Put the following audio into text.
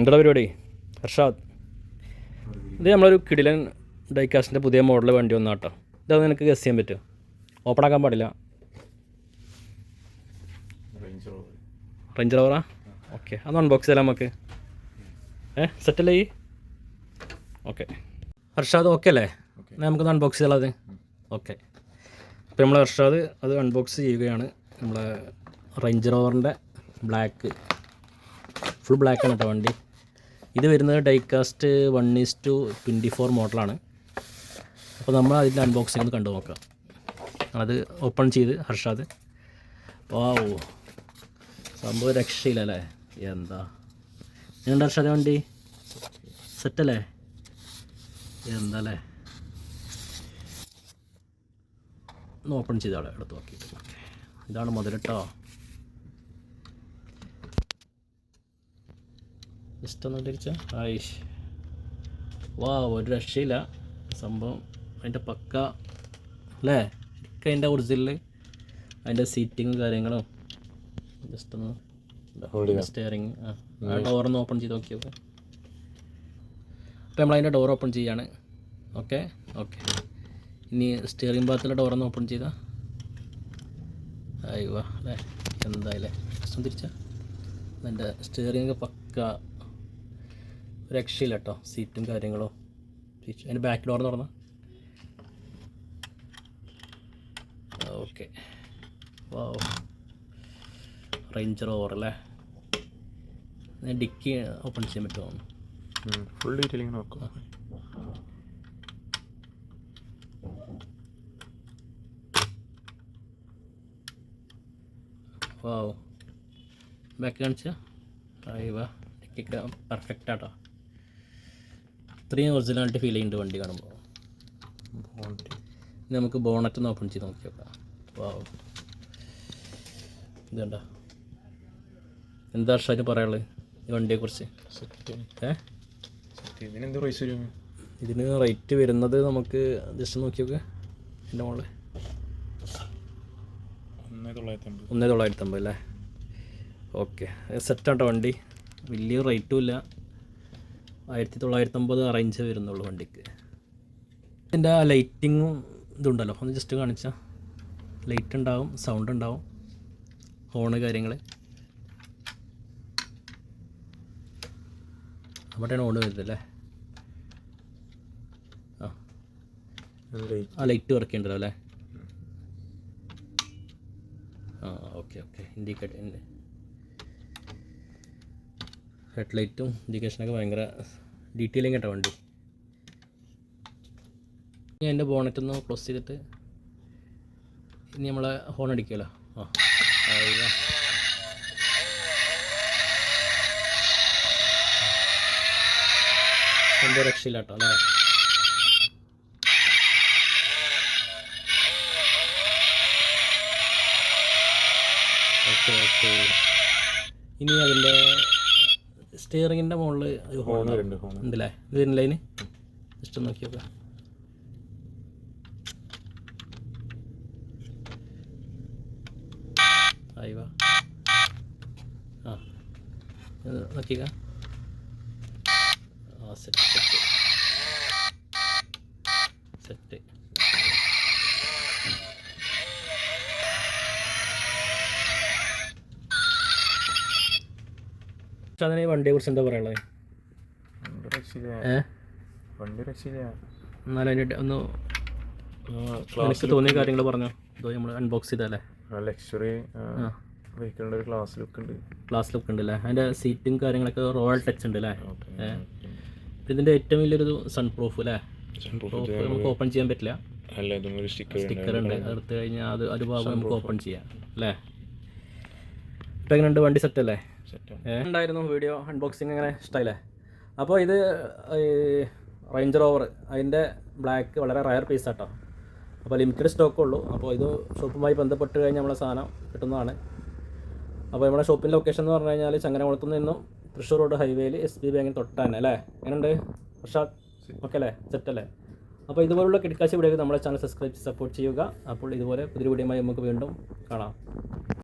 എന്താ പരിപാടി? ഹർഷാദ്. ഇത് നമ്മളൊരു കിടിലൻ ഡൈക്കാസ്റ്റിന്റെ പുതിയ മോഡൽ വണ്ടി വന്നാ കേട്ടോ ഇതത് നിനക്ക് ഗസ് ചെയ്യാൻ പറ്റുമോ ഓപ്പൺ ആക്കാൻ പാടില്ല. റേഞ്ച് റോവറാ ഓക്കെ അത് അൺബോക്സ് ചെയ്യാം നമുക്ക് ഏ സെറ്റല്ലേ ഈ? ഓക്കെ ഹർഷാദ് ഓക്കെ അല്ലേ? നമുക്കൊന്ന് അൺബോക്സ് ചെയ്യാം അത്? ഓക്കെ അപ്പോൾ നമ്മൾ ഹർഷാദ് അത് അൺബോക്സ് ചെയ്യുകയാണ്. നമ്മളെ റേഞ്ച് റോവറിന്റെ ബ്ലാക്ക് ഫുൾ ബ്ലാക്കാണ് കേട്ടോ വണ്ടി. ഇത് വരുന്നത് diecast one is to twenty four മോഡലാണ്. അപ്പോൾ നമ്മൾ അതിന്റെ അൺബോക്സിംഗ് ഒന്ന് കണ്ടു നോക്കാം. അത് ഓപ്പൺ ചെയ്ത് ഹർഷാദ്. വാവോ സംഭവം രക്ഷയില്ല അല്ലേ? എന്താ? നിങ്ങളുടെ ഹർഷാദ് വണ്ടി? സെറ്റല്ലേ? എന്താ അല്ലേ ഒന്ന് ഓപ്പൺ ചെയ്താളെ എടുത്ത് നോക്കിയിട്ട് ഇതാണ് മുതലിട്ടോ ജസ്റ്റ് ഒന്ന് തിരിച്ച ആയിഷ് വാ ഒരു രക്ഷയില്ല. സംഭവം അതിന്റെ പക്ക അല്ലേ? ഒക്കെ അതിന്റെ ഒറിജിനൽ അതിന്റെ സീറ്റിങ്ങും കാര്യങ്ങളും. ജസ്റ്റ് ഒന്ന്. സ്റ്റിയറിങ് ആ ഡോറൊന്ന് ഓപ്പൺ ചെയ്ത് നോക്കിയത് അപ്പോൾ നമ്മൾ അതിന്റെ ഡോർ ഓപ്പൺ ചെയ്യാണ്. ഓക്കെ ഓക്കെ ഇനി സ്റ്റിയറിംഗ് ഭാഗത്തുള്ള ഡോറൊന്ന് ഓപ്പൺ ചെയ്താൽ അയ്യോ അല്ലേ? എന്തായാലേ ജസ്റ്റ് തിരിച്ച? എന്റെ സ്റ്റിയറിംഗ് പക്ക. രക്ഷയില്ല കേട്ടോ സീറ്റും കാര്യങ്ങളോ. അതിന്റെ ബാക്ക് ഡോർ തുറന്ന. ഓക്കെ. റേഞ്ചർ ഓവർ അല്ലേ? ഞാൻ ഡിക്കി ഓപ്പൺ ചെയ്യാൻ പറ്റുമോ? ഫുൾ ഡീറ്റെയിലിംഗ് നോക്കാം വാവ്. ബാക്ക് കാണിച്ച? വാ ഡിക്കിക്ക് പെർഫെക്റ്റ് ആട്ടോ. ഇത്രയും ഒറിജിനാലിറ്റി ഫീൽ ചെയ്യുന്നുണ്ട് വണ്ടി കാണുമ്പോൾ ബോണ്ടി നമുക്ക് ബോണറ്റ് ഒന്ന് ഓപ്പൺ ചെയ്ത് നോക്കി നോക്കാം. വാവ് ഇതുണ്ട എന്താ ഷാര് പറയാനുള്ളത് ഈ വണ്ടിയെക്കുറിച്ച്? കുറിച്ച് ഏ? സെറ്റ് ഇതിനെന്ത് പ്രൈസ് വരും? ഇതിന് റേറ്റ് വരുന്നത് നമുക്ക് ജസ്റ്റ് നോക്കി നോക്ക്. എന്റെ മോൾ. ഒന്നേ തൊള്ളായിരത്തി അമ്പത് ഒന്നേ തൊള്ളായിരത്തി അമ്പത് അല്ലേ ഓക്കെ സെറ്റാട്ടോ വണ്ടി. വലിയ റേറ്റും ഇല്ല. ആയിരത്തി തൊള്ളായിരത്തി അമ്പത് അറേഞ്ച് വരുന്നുള്ളൂ വണ്ടിക്ക്. ഇതിന്റെ ആ ലൈറ്റിങ്ങും ഇതുണ്ടല്ലോ. ഒന്ന് ജസ്റ്റ് കാണിച്ചാൽ ലൈറ്റ് ഉണ്ടാവും സൗണ്ട് ഉണ്ടാവും. ഹോണ് കാര്യങ്ങൾ അവിടെയാണ് ഓണ് വരുന്നത് അല്ലേ? ആ. ലൈറ്റ് വർക്ക് ചെയ്യണ്ടല്ലോ അല്ലേ? ആ ഓക്കെ ഓക്കെ ഇൻഡിക്കേറ്റർ ഹെഡ്ലൈറ്റും ഇൻഡിക്കേഷനൊക്കെ ഭയങ്കര ഡീറ്റെയിലിംഗ് കേട്ടോ വണ്ടി. ഇനി എന്റെ ബോണറ്റ് ഒന്ന് ക്ലോസ് ചെയ്തിട്ട് ഇനി നമ്മളെ ഹോൺ അടിക്കുമല്ലോ ആ. എന്തോ രക്ഷയില്ല കേട്ടോ അല്ലേ? ഓക്കെ ഓക്കെ ഇനി അതിന്റെ സ്റ്റിയറിങ്ങിന്റെ മുകളിൽ ഹോൺ ഉണ്ടല്ലേ? ഇത് വരുന്നില്ല ജസ്റ്റ് ആയി വാ. ആ. നോക്കിക്ക. ആ സെറ്റ് സെറ്റ് സെറ്റ് അതിന് വണ്ടിയെ കുറിച്ച് എന്താ പറയാനുള്ളത്? എന്നാലും അതിന്റെ ഒന്ന് എനിക്ക് തോന്നിയ കാര്യങ്ങൾ പറഞ്ഞോ? ഇതോ നമ്മൾ അൺബോക്സ് ചെയ്തല്ലേ ലക്ഷറി വെഹിക്കിളിന്റെ ഒരു ക്ലാസ് ലുക്ക് ഉണ്ട്. ക്ലാസ് ലുക്ക് ഉണ്ട് അല്ലേ അതിന്റെ സീറ്റും കാര്യങ്ങളൊക്കെ റോയൽ ടച്ച് ഉണ്ട് അല്ലേ? ഇതിന്റെ ഏറ്റവും വലിയൊരു സൺ പ്രൂഫ് അല്ലേ പ്രൂഫ് നമുക്ക് ഓപ്പൺ ചെയ്യാൻ പറ്റില്ല. സ്റ്റിക്കർ ഉണ്ട്. എടുത്തു കഴിഞ്ഞാൽ അത് ഒരു ഭാഗം നമുക്ക് ഓപ്പൺ ചെയ്യാം. അല്ലേ? ഇപ്പം എങ്ങനെയുണ്ട്? വണ്ടി സെറ്റ് അല്ലേ? ഉണ്ടായിരുന്നു വീഡിയോ അൺബോക്സിങ് അങ്ങനെ ഇഷ്ടമല്ലേ അപ്പോൾ ഇത് റേഞ്ചർ ഓവർ അതിന്റെ ബ്ലാക്ക് വളരെ റയർ പീസ് ആട്ടോ. അപ്പോൾ ലിമിറ്റഡ് സ്റ്റോക്ക് ഉള്ളൂ. അപ്പോൾ ഇത് ഷോപ്പുമായി ബന്ധപ്പെട്ട് കഴിഞ്ഞാൽ നമ്മളെ സാധനം കിട്ടുന്നതാണ്. അപ്പോൾ നമ്മുടെ ഷോപ്പിന്റെ ലൊക്കേഷൻ എന്ന് പറഞ്ഞു കഴിഞ്ഞാൽ ചങ്ങനകുളത്തു നിന്നും തൃശ്ശൂർ റോഡ് ഹൈവേയിൽ എസ് ബി ബാങ്കിന് തൊട്ടാണ് അല്ലേ? എങ്ങനെയുണ്ട്? പ്രഷാ ഓക്കെ അല്ലേ? സെറ്റ് അല്ലേ? അപ്പോൾ ഇതുപോലുള്ള കിടക്കാശി വീഡിയോ നമ്മുടെ ചാനൽ സബ്സ്ക്രൈബ് സപ്പോർട്ട് ചെയ്യുക. അപ്പോൾ ഇതുപോലെ പുതിയ വീഡിയോമായി നമുക്ക് വീണ്ടും കാണാം.